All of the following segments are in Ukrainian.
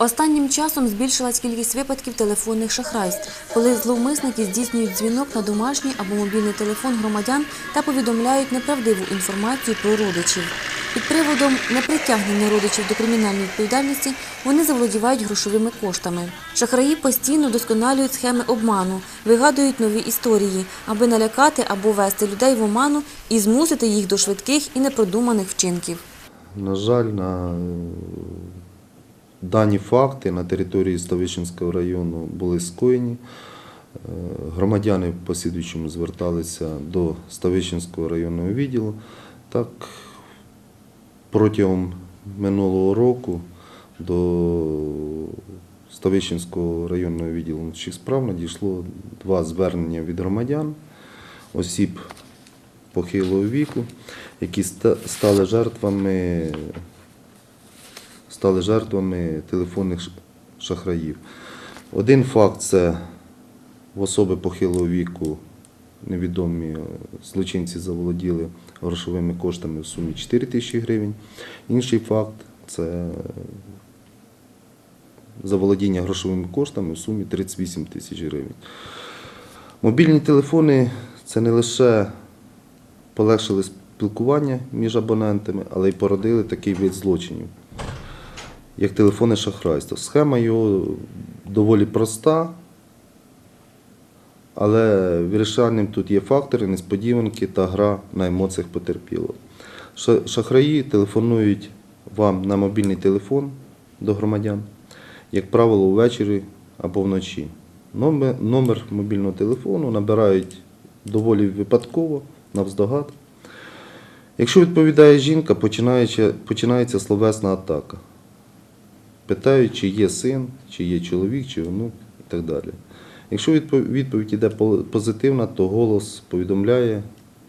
Останнім часом збільшилась кількість випадків телефонних шахрайств, коли зловмисники здійснюють дзвінок на домашній або мобільний телефон громадян та повідомляють неправдиву інформацію про родичів. Під приводом непритягнення родичів до кримінальної відповідальності вони заволодівають грошовими коштами. Шахраї постійно досконалюють схеми обману, вигадують нові історії, аби налякати або вести людей в оману і змусити їх до швидких і непродуманих вчинків. На жаль, на дані факти на території Ставищенського району були скоєні. Е, Громадяни в послідуючому зверталися до Ставищенського районного відділу. Так, протягом минулого року до Ставищенського районного відділу внутрішніх справ надійшло два звернення від громадян, осіб похилого віку, які стали жертвами, стали жертвами телефонних шахраїв. Один факт це в особи похилого віку невідомі е, злочинці заволоділи грошовими коштами в сумі 4 тисячі гривень. Інший факт це заволодіння грошовими коштами в сумі 38 тисяч гривень. Мобільні телефони це не лише полегшили спілкування між абонентами, але й породили такий вид злочинів, як телефонне шахрайство. Схема його доволі проста, але вирішальним тут є фактори, несподіванки та гра на емоціях потерпілого. Шахраї телефонують вам на мобільний телефон до громадян, як правило, ввечері або вночі. Номер, мобільного телефону набирають доволі випадково, навздогад. Якщо відповідає жінка, починається словесна атака. Питають, чи є син, чи є чоловік, чи онук і так далі. Якщо відповідь по- позитивна, то голос повідомляє,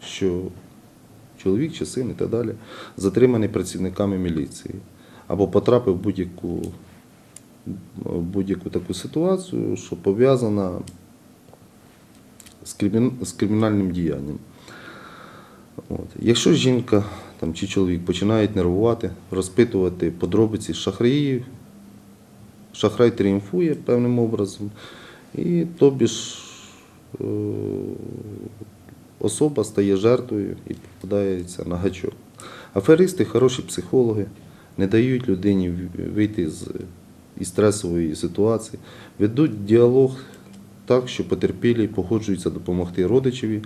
що чоловік чи син і так далі затриманий працівниками міліції або потрапив в будь-яку, будь-яку таку ситуацію, що пов'язана з кримінальним діянням. От. Якщо жінка там, чи чоловік починають нервувати, розпитувати подробиці шахраїв, шахрай тріумфує певним образом, і тобі ж е, особа стає жертвою і попадається на гачок. Аферисти, хороші психологи, не дають людині вийти з із стресової ситуації, ведуть діалог так, що потерпілі погоджуються допомогти родичеві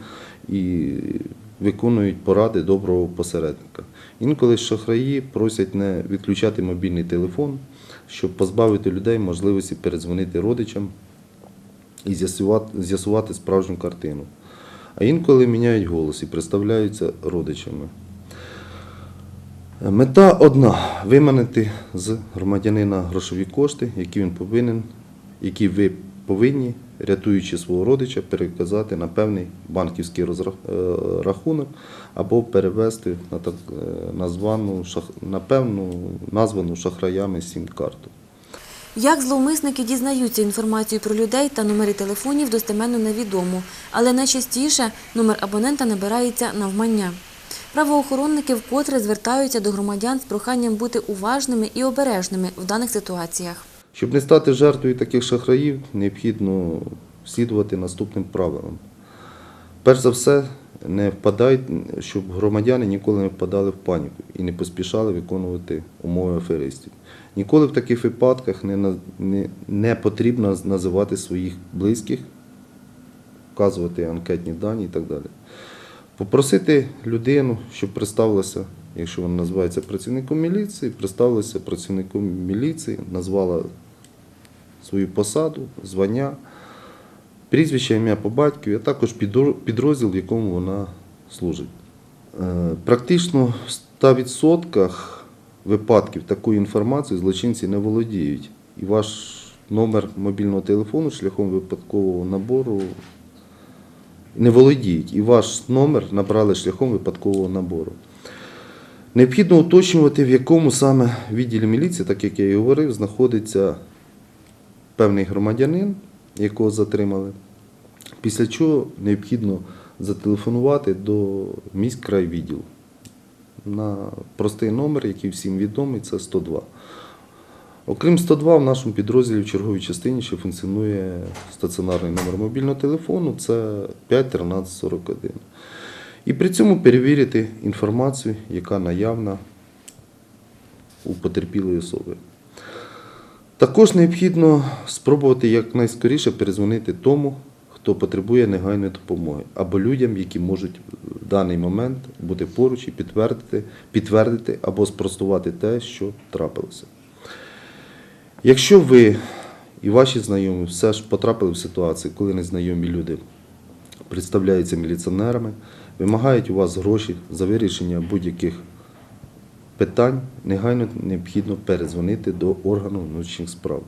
і виконують поради доброго посередника. Інколи шахраї просять не відключати мобільний телефон, щоб позбавити людей можливості передзвонити родичам і з'ясувати, справжню картину. А інколи міняють голос і представляються родичами. Мета одна виманити з громадянина грошові кошти, які він повинен, які ви повинні, рятуючи свого родича, переказати на певний банківський е, рахунок або перевести на так е, названу на певну названу шахраями сім-карту. Як зловмисники дізнаються інформацію про людей та номери телефонів достеменно невідомо, але найчастіше номер абонента набирається навмання. Правоохоронники вкотре звертаються до громадян з проханням бути уважними і обережними в даних ситуаціях. Щоб не стати жертвою таких шахраїв, необхідно слідувати наступним правилам. Перш за все, не впадають, щоб громадяни ніколи не впадали в паніку і не поспішали виконувати умови аферистів. Ніколи в таких випадках не, не, не потрібно називати своїх близьких, вказувати анкетні дані і так далі. Попросити людину, щоб представилася, якщо вона називається працівником міліції, представилася працівником міліції, назвала свою посаду, звання, прізвище, ім'я по батькові, а також підрозділ, в якому вона служить. Е, Практично в 100% випадків такої інформації злочинці не володіють. І ваш номер мобільного телефону шляхом випадкового набору не володіють. І ваш номер набрали шляхом випадкового набору. Необхідно уточнювати, в якому саме відділі міліції, так як я і говорив, знаходиться певний громадянин, якого затримали. Після чого необхідно зателефонувати до міськрайвідділу на простий номер, який всім відомий, це 102. Окрім 102, в нашому підрозділі в черговій частині ще функціонує стаціонарний номер мобільного телефону, це 51341. І при цьому перевірити інформацію, яка наявна у потерпілої особи. Також необхідно спробувати якнайскоріше перезвонити тому, хто потребує негайної допомоги, або людям, які можуть в даний момент бути поруч і підтвердити, підтвердити або спростувати те, що трапилося. Якщо ви і ваші знайомі все ж потрапили в ситуацію, коли незнайомі люди представляються міліціонерами, вимагають у вас гроші за вирішення будь-яких питань, негайно необхідно перезвонити до органу внутрішніх справ.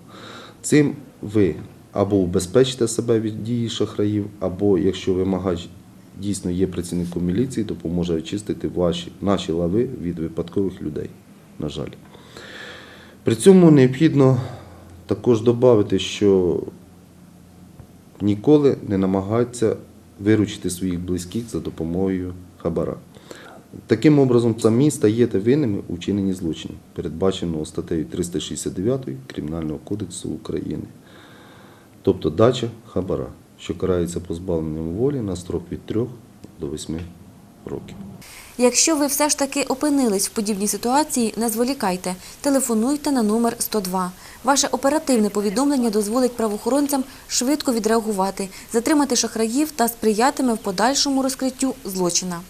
Цим ви або убезпечите себе від дії шахраїв, або якщо вимагач дійсно є працівником міліції, допоможе очистити ваші, наші лави від випадкових людей, на жаль. При цьому необхідно також додати, що ніколи не намагаються виручити своїх близьких за допомогою хабара. Таким образом, самі стаєте винними у вчиненні злочинів, передбаченого статтею 369 Кримінального кодексу України. Тобто дача хабара, що карається позбавленням волі на строк від 3 до 8 років. Якщо ви все ж таки опинились в подібній ситуації, не зволікайте, телефонуйте на номер 102. Ваше оперативне повідомлення дозволить правоохоронцям швидко відреагувати, затримати шахраїв та сприятиме в подальшому розкриттю злочина.